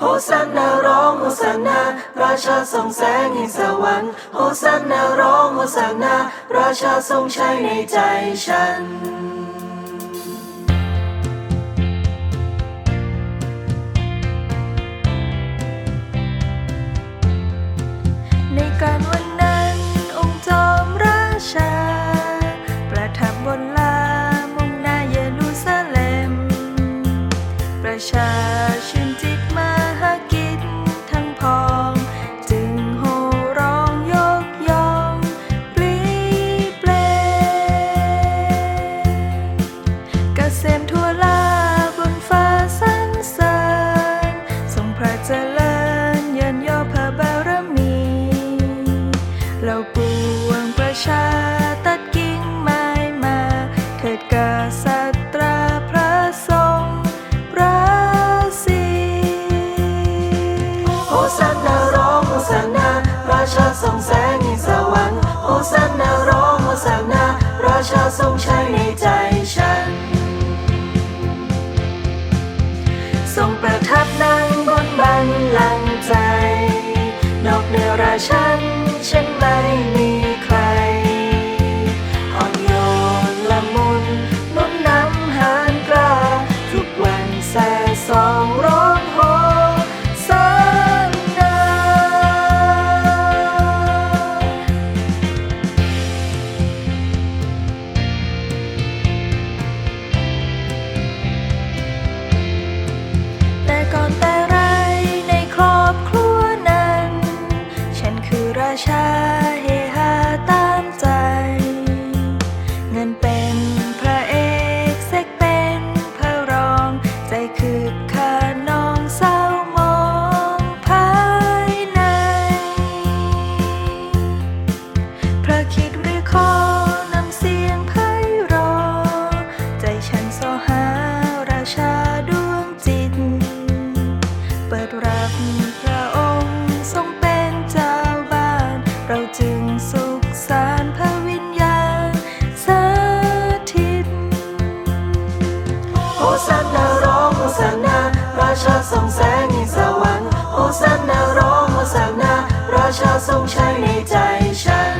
โฮสันนาร้องโฮสันนา ราชาทรงแสงแห่งสวรรค์โฮสันนาร้องโฮสันนา ราชาทรงชัยในใจฉันในการวันนั้นองค์จอมราชา ประทับบนลามุ่งหน้าเยรูซาเล็ม ประชา เราปวงประชาตัดกิ่งไม้มา เถิดกาสัตราพระทรงราศีโฮสันนาร้องโฮสันนาราชาทรงแสงในสวรรค์โฮสันนาร้องโฮสันนาราชาทรงชัยใน เนือราฉัน ฉันไม่มี สักนาร้องว่าสักนาราชาทรงใช้ในใจฉัน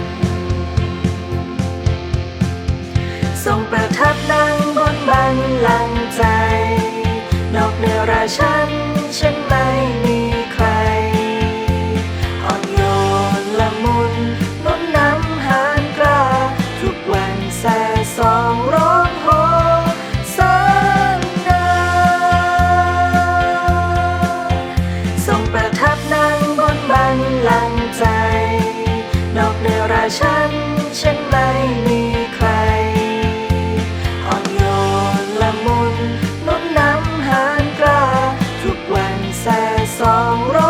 ทรงประทับนั่งบนบันลังใจ นอกเหนือราชันฉันไม่มีใคร อ่อนโยนละมุนนุ่มน้ำหานกล้าทุกวันแส บันลังใจ นอกเหนือราฉัน ฉันไม่มีใคร อ่อนโยนละมุนนุ่มน้ำหานกล้า ทุกวันแส่สองร